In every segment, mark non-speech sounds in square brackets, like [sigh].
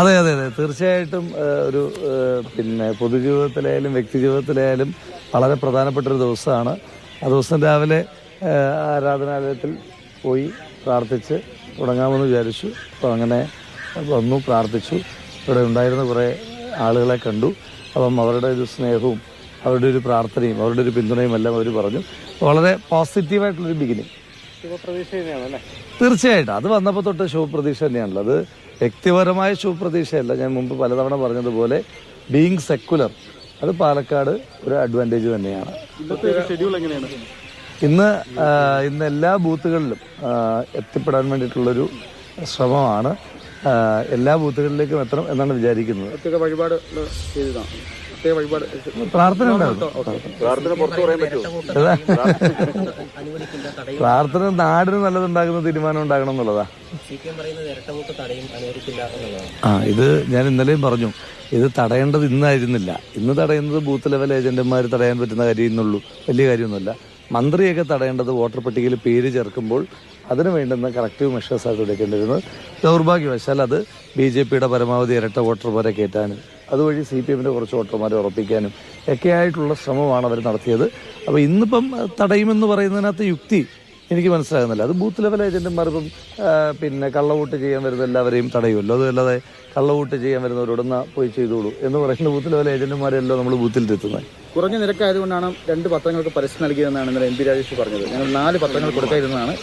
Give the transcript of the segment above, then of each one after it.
അതെ അതെ അതെ. തീർച്ചയായിട്ടും ഒരു പിന്നെ പൊതുജീവിതത്തിലായാലും വ്യക്തി ജീവിതത്തിലായാലും വളരെ പ്രധാനപ്പെട്ട ഒരു ദിവസമാണ്. ആ ദിവസം രാവിലെ ആരാധനാലയത്തിൽ പോയി പ്രാർത്ഥിച്ച് തുടങ്ങാമെന്ന് വിചാരിച്ചു. അപ്പോൾ അങ്ങനെ വന്നു പ്രാർത്ഥിച്ചു. ഇവിടെ ഉണ്ടായിരുന്ന കുറേ ആളുകളെ കണ്ടു. അപ്പം അവരുടെ ഒരു സ്നേഹവും അവരുടെ ഒരു പ്രാർത്ഥനയും അവരുടെ ഒരു പിന്തുണയും എല്ലാം അവർ പറഞ്ഞു. വളരെ പോസിറ്റീവായിട്ടുള്ളൊരു ബിഗിനിങ് തീർച്ചയായിട്ടും. അത് വന്നപ്പോൾ തൊട്ട് ശുഭപ്രതീക്ഷ തന്നെയാണല്ലോ. അത് വ്യക്തിപരമായ ശുഭപ്രതീക്ഷയല്ല. ഞാൻ മുമ്പ് പലതവണ പറഞ്ഞതുപോലെ ബീങ് സെക്കുലർ അത് പാലക്കാട് ഒരു അഡ്വാന്റേജ് തന്നെയാണ്. ഇന്ന് ഇന്ന് എല്ലാ ബൂത്തുകളിലും എത്തിപ്പെടാൻ വേണ്ടിയിട്ടുള്ളൊരു ശ്രമമാണ്. എല്ലാ ബൂത്തുകളിലേക്കും എത്തണം എന്നാണ് വിചാരിക്കുന്നത്. പ്രത്യേക വഴിപാട്. പ്രാർത്ഥന പ്രാർത്ഥന പുറത്തു പറയാൻ പറ്റുമോ? പ്രാർത്ഥന നാടിന് നല്ലതുണ്ടാക്കുന്ന തീരുമാനം ഉണ്ടാകണം എന്നുള്ളതാ. ആ ഇത് ഞാൻ ഇന്നലെയും പറഞ്ഞു. ഇത് തടയേണ്ടത് ഇന്നായിരുന്നില്ല. ഇന്ന് തടയുന്നത് ബൂത്ത് ലെവൽ ഏജന്റുമാർ തടയാൻ പറ്റുന്ന കാര്യം ഇന്നുള്ളൂ. വലിയ കാര്യമൊന്നുമല്ല. മന്ത്രിയൊക്കെ തടയേണ്ടത് വോട്ടർ പട്ടികയിൽ പേര് ചേർക്കുമ്പോൾ അതിന് വേണ്ടുന്ന കറക്റ്റീവ് മെഷേഴ്സായിട്ട് എടുക്കേണ്ടിരുന്നത് ദൗർഭാഗ്യവശാൽ അത് ബി ജെ പിയുടെ പരമാവധി ഇരട്ട വോട്ടർമാരെ കയറ്റാനും അതുവഴി സി പി എമ്മിന്റെ കുറച്ച് വോട്ടർമാരെ ഉറപ്പിക്കാനും ഒക്കെയായിട്ടുള്ള ശ്രമമാണ് അവർ നടത്തിയത്. അപ്പോൾ ഇന്നിപ്പം തടയുമെന്ന് പറയുന്നതിനകത്ത് യുക്തി എനിക്ക് മനസ്സിലാകുന്നില്ല. അത് ബൂത്ത് ലെവൽ ഏജന്റുമാർ ഇപ്പം പിന്നെ കള്ളവോട്ട് ചെയ്യാൻ വരുന്ന എല്ലാവരെയും തടയുമല്ലോ. അതല്ലാതെ കള്ളവോട്ട് ചെയ്യാൻ വരുന്നവരോടൊന്ന് പോയി ചെയ്തോളൂ എന്ന് പറയുന്ന ബൂത്ത് ലെവൽ ഏജന്റുമാരെല്ലാം നമ്മൾ ബൂത്തിൽ എത്തുന്നത് കുറഞ്ഞ നിരക്കായതുകൊണ്ടാണ് രണ്ട് പത്രങ്ങൾക്ക് പരസ്യം നൽകിയതെന്നാണ് ഇന്നലെ എം പി രാജേഷ് പറഞ്ഞത്. ഞങ്ങൾ നാല് പത്രങ്ങൾ കൊടുക്കാതിരുന്നതാണ്.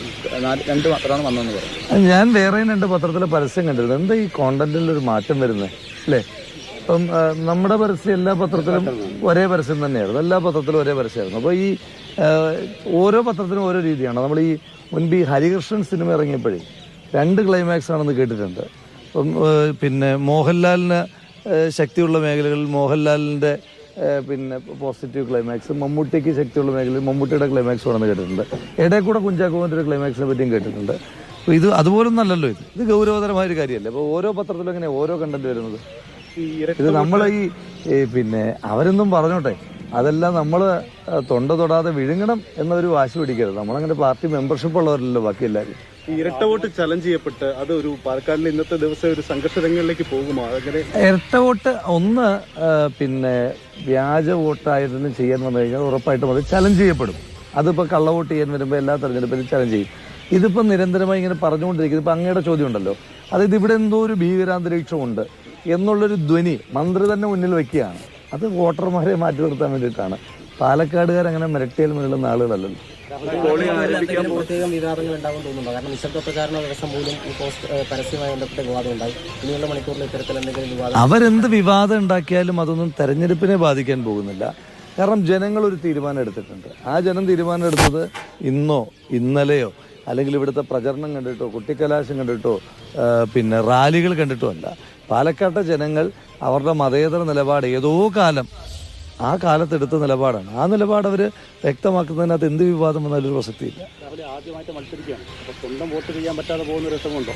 രണ്ട് പത്രമാണ് വന്നതെന്ന് പറഞ്ഞു. ഞാൻ വേറെ രണ്ട് പത്രത്തിലെ പരസ്യം കണ്ടിരുന്നത് എന്താ ഈ കോണ്ടന്റിൽ ഒരു മാറ്റം വരുന്നത് അല്ലേ? ഇപ്പം നമ്മുടെ പരസ്യം എല്ലാ പത്രത്തിലും ഒരേ പരസ്യം തന്നെയായിരുന്നു. എല്ലാ പത്രത്തിലും ഒരേ പരസ്യമായിരുന്നു. അപ്പോൾ ഈ ഓരോ പത്രത്തിനും ഓരോ രീതിയാണ്. നമ്മൾ ഈ മുൻപ് ഈ ഹരികൃഷ്ണൻ സിനിമ ഇറങ്ങിയപ്പോഴേ രണ്ട് ക്ലൈമാക്സ് ആണെന്ന് കേട്ടിട്ടുണ്ട്. അപ്പം പിന്നെ മോഹൻലാലിന് ശക്തിയുള്ള മേഖലകളിൽ മോഹൻലാലിന്റെ പിന്നെ പോസിറ്റീവ് ക്ലൈമാക്സ് മമ്മൂട്ടിക്ക് ശക്തിയുള്ള മേഖലയിൽ മമ്മൂട്ടിയുടെ ക്ലൈമാക്സ് ആണെന്ന് കേട്ടിട്ടുണ്ട്. ഇടയിൽ കൂടെ കുഞ്ചാക്കോവിന്റെ ഒരു ക്ലൈമാക്സിനെ പറ്റിയും കേട്ടിട്ടുണ്ട്. അപ്പോൾ ഇത് അതുപോലൊന്നല്ലല്ലോ ഇത്. ഇത് ഗൗരവതരമായ ഒരു കാര്യമല്ലേ? അപ്പോൾ ഓരോ പത്രത്തിലും അങ്ങനെ ഓരോ കണ്ടന്റ് വരുന്നത്? ഇത് നമ്മൾ ഈ പിന്നെ അവരൊന്നും പറഞ്ഞോട്ടെ അതെല്ലാം നമ്മൾ തൊണ്ട തൊടാതെ വിഴുങ്ങണം എന്നൊരു വാശി പിടിക്കരുത്. നമ്മളങ്ങനെ പാർട്ടി മെമ്പർഷിപ്പ് ഉള്ളവരല്ലോ ബാക്കി എല്ലാവരും. ഇരട്ട വോട്ട് ചലഞ്ച് ചെയ്യപ്പെട്ട് അത് ഒരു പാലക്കാടിലെ ഇന്നത്തെ ദിവസം ഒരു സംഘർഷ രംഗങ്ങളിലേക്ക് പോകുമോ? അങ്ങനെ ഇരട്ട വോട്ട് ഒന്ന് പിന്നെ വ്യാജ വോട്ടായിരുന്നു ചെയ്യാൻ വന്നു കഴിഞ്ഞാൽ ഉറപ്പായിട്ടും അത് ചലഞ്ച് ചെയ്യപ്പെടും. അതിപ്പോൾ കള്ള വോട്ട് ചെയ്യാൻ വരുമ്പോൾ എല്ലാ തെരഞ്ഞെടുപ്പിലും ചലഞ്ച് ചെയ്യും. ഇതിപ്പോൾ നിരന്തരമായി ഇങ്ങനെ പറഞ്ഞുകൊണ്ടിരിക്കുന്നത് ഇപ്പം അങ്ങയുടെ ചോദ്യം ഉണ്ടല്ലോ. അതായത് ഇവിടെ എന്തോ ഒരു ഭീകരാന്തരീക്ഷമുണ്ട്. എന്നുള്ളൊരു ധ്വനി മന്ത്രി തന്നെ മുന്നിൽ വെക്കുകയാണ്. അത് വോട്ടർമാരെ മാറ്റി നിർത്താൻ വേണ്ടിയിട്ടാണ്. പാലക്കാടുകാർ അങ്ങനെ മിരട്ടിയാൽ മുന്നിലുള്ള ആളുകളല്ലല്ലോ പ്രത്യേകം വിവാദങ്ങൾ ഉണ്ടാകും തോന്നുന്നുണ്ടോ? കാരണം നിശബ്ദ പ്രചാരണ ദിവസം പോലും ഈ പോസ്റ്റ് പരസ്യമായി ബന്ധപ്പെട്ട വിവാദം ഉണ്ടായി ഇനിയുള്ള മണിക്കൂറിൽ ഇത്തരത്തിൽ എന്തെങ്കിലും വിവാദം അവരെന്ത് വിവാദം ഉണ്ടാക്കിയാലും അതൊന്നും തെരഞ്ഞെടുപ്പിനെ ബാധിക്കാൻ പോകുന്നില്ല. കാരണം ജനങ്ങൾ ഒരു തീരുമാനം എടുത്തിട്ടുണ്ട്. ആ ജനം തീരുമാനം എടുത്തത് ഇന്നോ ഇന്നലെയോ അല്ലെങ്കിൽ ഇവിടുത്തെ പ്രചരണം കണ്ടിട്ടോ കുട്ടിക്കലാശം കണ്ടിട്ടോ പിന്നെ റാലികൾ കണ്ടിട്ടോ അല്ല. പാലക്കാട്ടെ ജനങ്ങൾ അവരുടെ മതേതര നിലപാട് ഏതോ കാലം ആ കാലത്തെടുത്ത നിലപാടാണ്. ആ നിലപാട് അവർ വ്യക്തമാക്കുന്നതിനകത്ത് എന്ത് വിവാദം വന്നാലും ഒരു പ്രസക്തിയില്ല. ആദ്യമായിട്ട് മത്സരിക്കുകയാണ്. സ്വന്തം വോട്ട് ചെയ്യാൻ പറ്റാതെ പോകുന്ന രസമുണ്ടോ?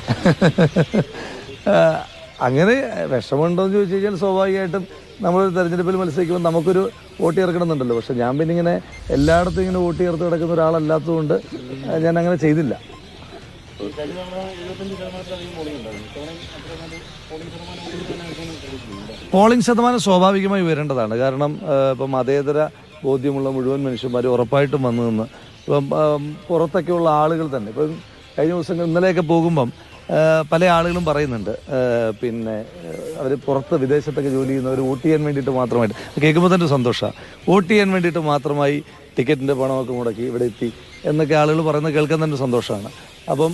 [laughs] അങ്ങനെ വിഷമമുണ്ടോ എന്ന് ചോദിച്ചു കഴിഞ്ഞാൽ സ്വാഭാവികമായിട്ടും നമ്മൾ തെരഞ്ഞെടുപ്പിൽ മത്സരിക്കുമ്പോൾ നമുക്കൊരു വോട്ട് ചേർക്കണമെന്നുണ്ടല്ലോ. പക്ഷെ ഞാൻ പിന്നെ ഇങ്ങനെ എല്ലായിടത്തും ഇങ്ങനെ വോട്ട് ചേർത്ത് കിടക്കുന്ന ഒരാളല്ലാത്തതുകൊണ്ട് ഞാൻ അങ്ങനെ ചെയ്തില്ല. പോളിംഗ് ശതമാനം സ്വാഭാവികമായി ഉയരേണ്ടതാണ്. കാരണം ഇപ്പം മതേതര ബോധ്യമുള്ള മുഴുവൻ മനുഷ്യന്മാരും ഉറപ്പായിട്ടും വന്നു നിന്ന് ഇപ്പം പുറത്തൊക്കെയുള്ള ആളുകൾ തന്നെ. ഇപ്പം കഴിഞ്ഞ ദിവസങ്ങൾ ഇന്നലെയൊക്കെ പോകുമ്പം പല ആളുകളും പറയുന്നുണ്ട്. പിന്നെ അവർ പുറത്ത് വിദേശത്തൊക്കെ ജോലി ചെയ്യുന്നവർ വോട്ട് ചെയ്യാൻ വേണ്ടിയിട്ട് മാത്രമായിട്ട്. കേൾക്കുമ്പോൾ തന്നെ സന്തോഷമാണ് വോട്ട് ചെയ്യാൻ വേണ്ടിയിട്ട് മാത്രമായി ടിക്കറ്റിന്റെ പണമൊക്കെ മുടക്കി ഇവിടെ എത്തി എന്നൊക്കെ ആളുകൾ പറയുന്നത് കേൾക്കാൻ തന്നെ സന്തോഷമാണ്. അപ്പം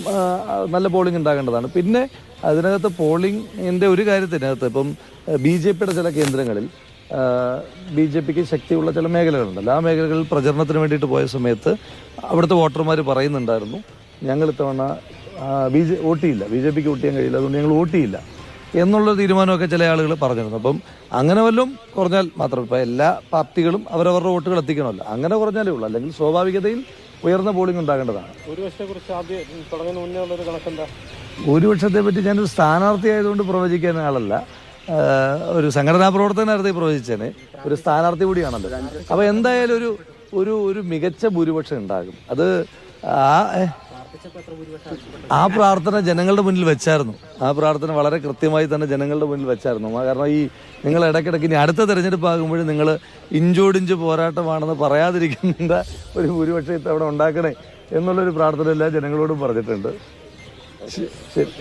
നല്ല പോളിംഗ് ഉണ്ടാകേണ്ടതാണ്. പിന്നെ അതിനകത്ത് പോളിംഗിന്റെ ഒരു കാര്യത്തിനകത്ത് ഇപ്പം ബി ജെ പിയുടെ ചില കേന്ദ്രങ്ങളിൽ ബി ജെ പിക്ക് ശക്തിയുള്ള ചില മേഖലകളുണ്ടല്ലോ. ആ മേഖലകളിൽ പ്രചരണത്തിന് വേണ്ടിയിട്ട് പോയ സമയത്ത് അവിടുത്തെ വോട്ടർമാർ പറയുന്നുണ്ടായിരുന്നു ഞങ്ങൾ ഇത്തവണ ബി ജെ വോട്ട് ചെയ്യില്ല ബി ജെ പിക്ക് വോട്ട് ചെയ്യാൻ കഴിയില്ല. അതുകൊണ്ട് ഞങ്ങൾ വോട്ട് ചെയ്യില്ല. എന്നുള്ള തീരുമാനമൊക്കെ ചില ആളുകൾ പറഞ്ഞിരുന്നു. അപ്പം അങ്ങനെ വല്ലതും കുറഞ്ഞാൽ മാത്രം ഇപ്പം എല്ലാ പാർട്ടികളും അവരവരുടെ വോട്ടുകൾ എത്തിക്കണമല്ലോ. അങ്ങനെ കുറഞ്ഞാലേ ഉള്ളൂ. അല്ലെങ്കിൽ സ്വാഭാവികതയിൽ ഉയർന്ന പോളിംഗ് ഉണ്ടാകേണ്ടതാണ്. ഒരു വർഷത്തെ പറ്റി ഞാനൊരു സ്ഥാനാർത്ഥി ആയതുകൊണ്ട് പ്രവചിക്കാൻ ആളല്ല. ഒരു സംഘടനാ പ്രവർത്തകനായിരുന്നു പ്രവചിച്ചേനെ. ഒരു സ്ഥാനാർത്ഥി കൂടിയാണല്ലോ. അപ്പോൾ എന്തായാലും ഒരു ഒരു ഒരു മികച്ച ഭൂരിപക്ഷം ഉണ്ടാകും. അത് ആ ആ പ്രാർത്ഥന ജനങ്ങളുടെ മുന്നിൽ വെച്ചായിരുന്നു. ആ പ്രാർത്ഥന വളരെ കൃത്യമായി തന്നെ ജനങ്ങളുടെ മുന്നിൽ വെച്ചായിരുന്നു. കാരണം ഈ നിങ്ങൾ ഇടയ്ക്കിടയ്ക്ക് ഇനി അടുത്ത തെരഞ്ഞെടുപ്പ് ആകുമ്പോഴും നിങ്ങൾ ഇഞ്ചോടിഞ്ച് പോരാട്ടമാണെന്ന് പറയാതിരിക്കുന്ന ഒരു ഭൂരിപക്ഷം ഇത്തവണ ഉണ്ടാക്കണേ എന്നുള്ളൊരു പ്രാർത്ഥന എല്ലാ ജനങ്ങളോടും പറഞ്ഞിട്ടുണ്ട്. ശരി.